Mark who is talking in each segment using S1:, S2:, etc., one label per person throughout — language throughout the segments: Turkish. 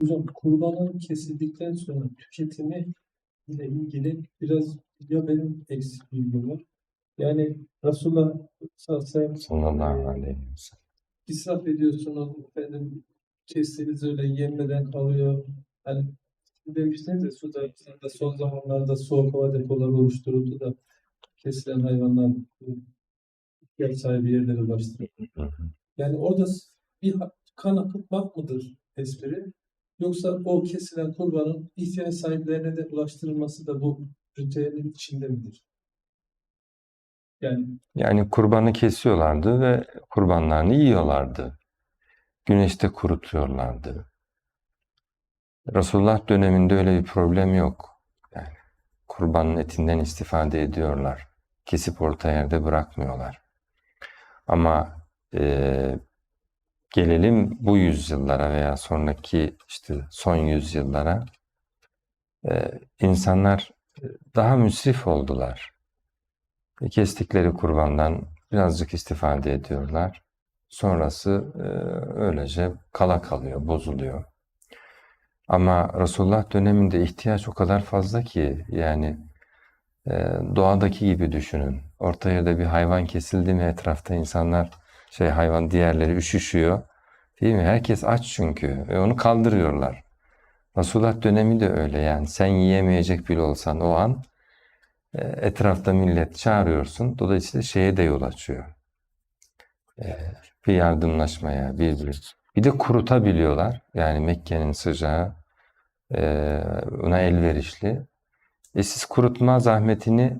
S1: Hocam kurbanın kesildikten sonra tüketimi ile ilgili biraz ya benim eksik bilgim var. Yani Resulullah sallallahu aleyhi ve sellem israf ediyorsunuz efendim kestiğiniz öyle yenmeden kalıyor. Hani demiştiniz ya Suudi Arabistan'da son zamanlarda soğuk hava depoları oluşturuldu da kesilen hayvanlar ihtiyaç sahibi yerlere ulaştırıldı. Yani orada bir kan akıtmak mıdır espri? Yoksa o kesilen kurbanın ihtiyaç sahiplerine de ulaştırılması da bu ritüelin içinde midir? Yani
S2: Yani kurbanı kesiyorlardı ve kurbanlarını yiyorlardı. Güneşte kurutuyorlardı. Resulullah döneminde öyle bir problem yok. Yani kurbanın etinden istifade ediyorlar. Kesip orta yerde bırakmıyorlar. Ama eee, gelelim bu yüzyıllara veya sonraki işte son yüzyıllara eee, insanlar e, daha müsrif oldular. E, Kestikleri kurbandan birazcık istifade ediyorlar. Sonrası e, öylece kala kalıyor, bozuluyor. Ama Resulullah döneminde ihtiyaç o kadar fazla ki yani e, doğadaki gibi düşünün. Orta yerde bir hayvan kesildi mi etrafta insanlar şey hayvan diğerleri üşüşüyor. Değil mi? Herkes aç çünkü ve onu kaldırıyorlar. Resulullah dönemi de öyle yani sen yiyemeyecek bile olsan o an e, etrafta millet çağırıyorsun. Dolayısıyla şeye de yol açıyor. E, bir yardımlaşmaya, bir, bir. De kurutabiliyorlar. Yani Mekke'nin sıcağı e, ona elverişli. E siz kurutma zahmetini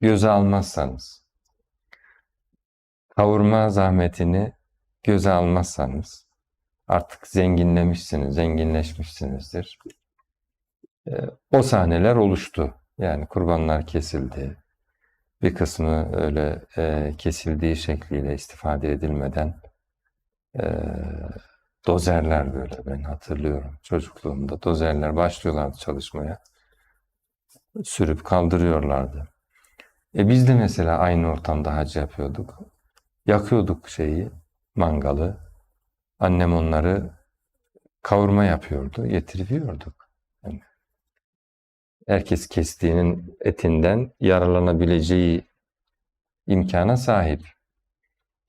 S2: göze almazsanız, kavurma zahmetini göze almazsanız artık zenginlemişsiniz, zenginleşmişsinizdir. E, o sahneler oluştu. Yani kurbanlar kesildi. Bir kısmı öyle e, kesildiği şekliyle istifade edilmeden e, dozerler böyle ben hatırlıyorum. Çocukluğumda dozerler başlıyorlardı çalışmaya. Sürüp kaldırıyorlardı. E biz de mesela aynı ortamda hac yapıyorduk. Yakıyorduk şeyi, mangalı. Annem onları kavurma yapıyordu, getirip yiyorduk. herkes kestiğinin etinden yararlanabileceği imkana sahip.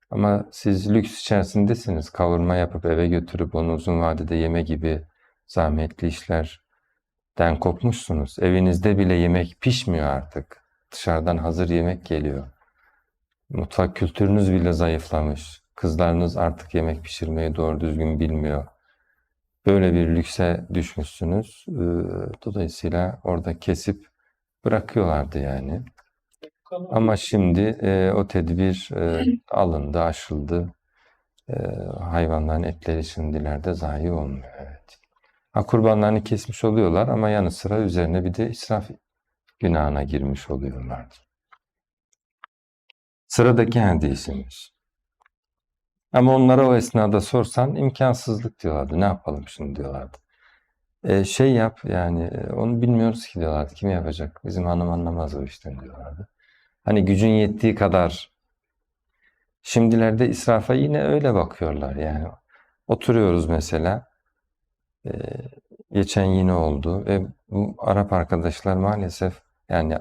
S2: Ama siz lüks içerisindesiniz. Kavurma yapıp eve götürüp onu uzun vadede yeme gibi zahmetli işlerden kopmuşsunuz. Evinizde bile yemek pişmiyor artık. Dışarıdan hazır yemek geliyor. Mutfak kültürünüz bile zayıflamış. Kızlarınız artık yemek pişirmeyi doğru düzgün bilmiyor. Böyle bir lükse düşmüşsünüz. Ee, Dolayısıyla orada kesip bırakıyorlardı yani. Ama şimdi e, o tedbir e, alındı, aşıldı. E, hayvanların etleri şimdilerde zayi olmuyor. Evet. Ha, kurbanlarını kesmiş oluyorlar ama yanı sıra üzerine bir de israf günahına girmiş oluyorlardı. Sıradaki hadisimiz. Ama onlara o esnada sorsan imkansızlık diyorlardı. Ne yapalım şimdi diyorlardı. E, şey yap yani e, onu bilmiyoruz ki diyorlardı. Kim yapacak? Bizim hanım anlamaz o işten diyorlardı. Hani gücün yettiği kadar. Şimdilerde israfa yine öyle bakıyorlar yani. Oturuyoruz mesela. e, geçen yine oldu ve bu Arap arkadaşlar maalesef yani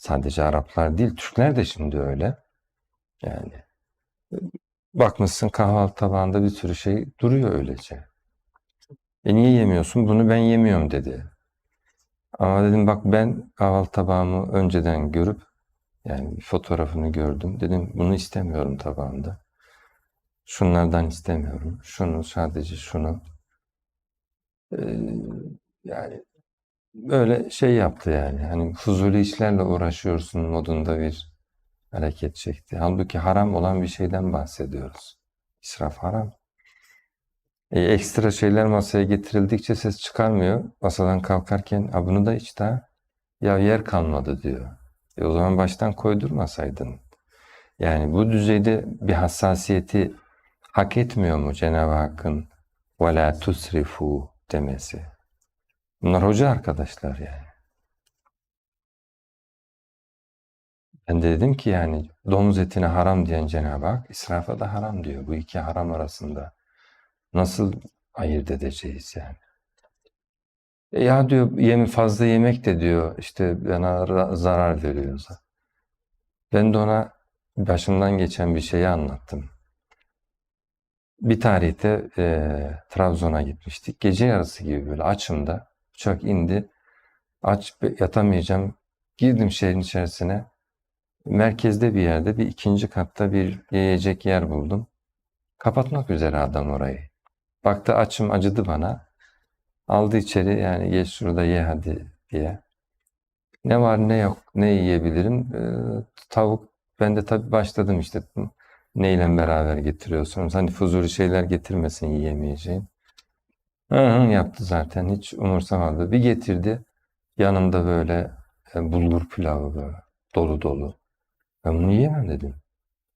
S2: sadece Araplar değil Türkler de şimdi öyle. Yani bakmışsın kahvaltı tabağında bir sürü şey duruyor öylece. E niye yemiyorsun? Bunu ben yemiyorum dedi. Ama dedim bak ben kahvaltı tabağımı önceden görüp yani fotoğrafını gördüm. Dedim bunu istemiyorum tabağımda. Şunlardan istemiyorum. Şunu sadece şunu. Ee, yani böyle şey yaptı yani. Hani fuzuli işlerle uğraşıyorsun modunda bir hareket çekti. Halbuki haram olan bir şeyden bahsediyoruz. İsraf haram. E, ekstra şeyler masaya getirildikçe ses çıkarmıyor. Masadan kalkarken "Ha, bunu da iç daha. Ya yer kalmadı diyor. E, o zaman baştan koydurmasaydın. Yani bu düzeyde bir hassasiyeti hak etmiyor mu Cenab-ı Hakk'ın وَلَا تُسْرِفُوا demesi? Bunlar hoca arkadaşlar yani. Ben de dedim ki yani domuz etine haram diyen Cenab-ı Hak israfa da haram diyor. Bu iki haram arasında nasıl ayırt edeceğiz yani. E ya diyor yemi fazla yemek de diyor işte bana ra- zarar veriyor. Ben de ona başımdan geçen bir şeyi anlattım. Bir tarihte eee, Trabzon'a gitmiştik. Gece yarısı gibi böyle açım da uçak indi. Aç yatamayacağım. Girdim şehrin içerisine. Merkezde bir yerde bir ikinci katta bir yiyecek yer buldum. Kapatmak üzere adam orayı. Baktı açım acıdı bana. Aldı içeri yani geç şurada ye hadi diye. Ne var ne yok ne yiyebilirim? Ee, tavuk. Ben de tabii başladım işte neyle beraber getiriyorsunuz? Hani fuzuli şeyler getirmesin yiyemeyeceğim. Hı hı yaptı zaten hiç umursamadı. Bir getirdi yanımda böyle e, bulgur pilavı böyle dolu dolu. Ben bunu yiyemem dedim.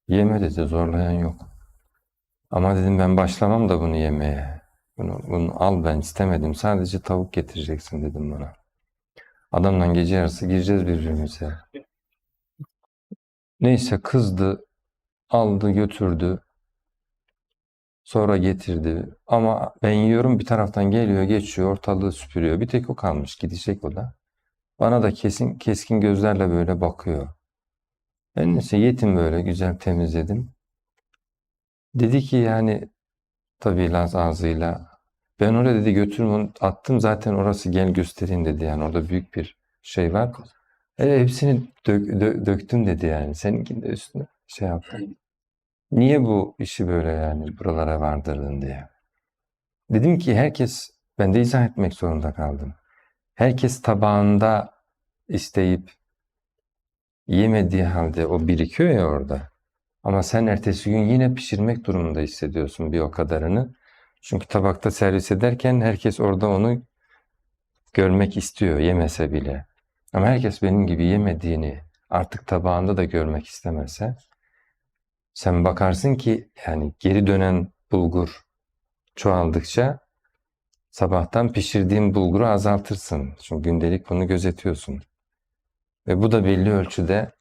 S2: Yeme dedi zorlayan yok. Ama dedim ben başlamam da bunu yemeye. Bunu, bunu al ben istemedim. Sadece tavuk getireceksin dedim bana. Adamdan gece yarısı gireceğiz birbirimize. Neyse kızdı, aldı götürdü. Sonra getirdi. Ama ben yiyorum bir taraftan geliyor, geçiyor, ortalığı süpürüyor. Bir tek o kalmış, gidecek o da. Bana da kesin keskin gözlerle böyle bakıyor. Ben neyse yetim böyle güzel temizledim. Dedi ki yani tabii Laz ağzıyla ben oraya dedi götürüm onu attım zaten orası gel göstereyim dedi yani orada büyük bir şey var. E, hepsini dök, dö- döktüm dedi yani seninkini de üstüne şey yaptım. Niye bu işi böyle yani buralara vardırdın diye. Dedim ki herkes ben de izah etmek zorunda kaldım. Herkes tabağında isteyip yemediği halde o birikiyor ya orada. Ama sen ertesi gün yine pişirmek durumunda hissediyorsun bir o kadarını. Çünkü tabakta servis ederken herkes orada onu görmek istiyor yemese bile. Ama herkes benim gibi yemediğini artık tabağında da görmek istemese sen bakarsın ki yani geri dönen bulgur çoğaldıkça sabahtan pişirdiğin bulguru azaltırsın. Çünkü gündelik bunu gözetiyorsun. Ve bu da belli ölçüde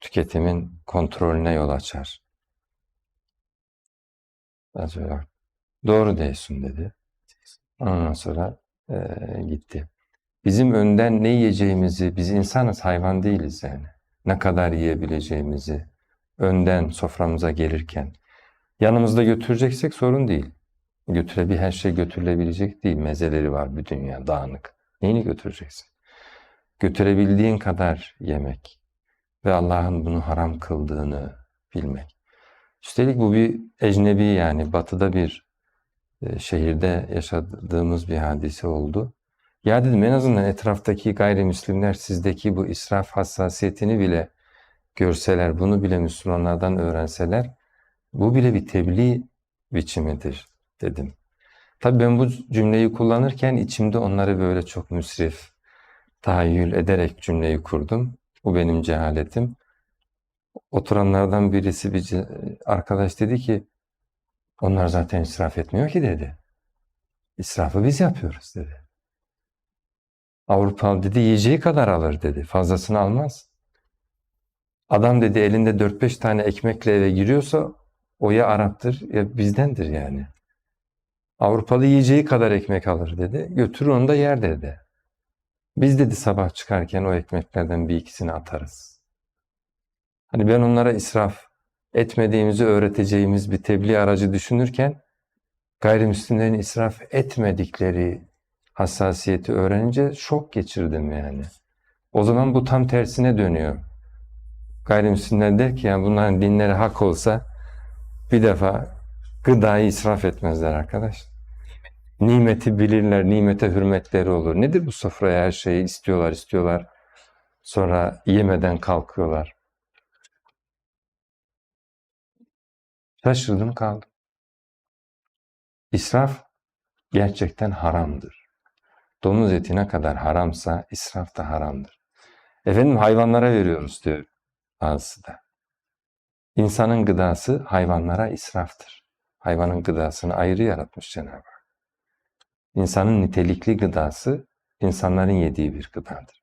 S2: tüketimin kontrolüne yol açar. Az öyle. Doğru değilsin dedi. Ondan sonra eee, gitti. Bizim önden ne yiyeceğimizi, biz insanız, hayvan değiliz yani. Ne kadar yiyebileceğimizi önden soframıza gelirken yanımızda götüreceksek sorun değil. Götürebil her şey götürülebilecek değil. Mezeleri var bir dünya dağınık. Neyini götüreceksin? Götürebildiğin kadar yemek ve Allah'ın bunu haram kıldığını bilmek. Üstelik bu bir ecnebi yani batıda bir e, şehirde yaşadığımız bir hadise oldu. Ya dedim en azından etraftaki gayrimüslimler sizdeki bu israf hassasiyetini bile görseler, bunu bile Müslümanlardan öğrenseler, bu bile bir tebliğ biçimidir dedim. Tabii ben bu cümleyi kullanırken içimde onları böyle çok müsrif, tahayyül ederek cümleyi kurdum. Bu benim cehaletim. Oturanlardan birisi bir arkadaş dedi ki, onlar zaten israf etmiyor ki dedi. İsrafı biz yapıyoruz dedi. Avrupalı dedi yiyeceği kadar alır dedi. Fazlasını almaz. Adam dedi elinde 4-5 tane ekmekle eve giriyorsa o ya Arap'tır ya bizdendir yani. Avrupalı yiyeceği kadar ekmek alır dedi. Götürür onu da yer dedi. Biz dedi sabah çıkarken o ekmeklerden bir ikisini atarız. Hani ben onlara israf etmediğimizi öğreteceğimiz bir tebliğ aracı düşünürken gayrimüslimlerin israf etmedikleri hassasiyeti öğrenince şok geçirdim yani. O zaman bu tam tersine dönüyor. Gayrimüslimler der ki yani bunların dinleri hak olsa bir defa gıdayı israf etmezler arkadaş. Nimeti bilirler, nimete hürmetleri olur. Nedir bu sofraya her şeyi istiyorlar, istiyorlar. Sonra yemeden kalkıyorlar. Şaşırdım kaldım. İsraf gerçekten haramdır. Domuz eti ne kadar haramsa israf da haramdır. Efendim hayvanlara veriyoruz diyor da. İnsanın gıdası hayvanlara israftır. Hayvanın gıdasını ayrı yaratmış Cenab-ı Hak. İnsanın nitelikli gıdası insanların yediği bir gıdadır.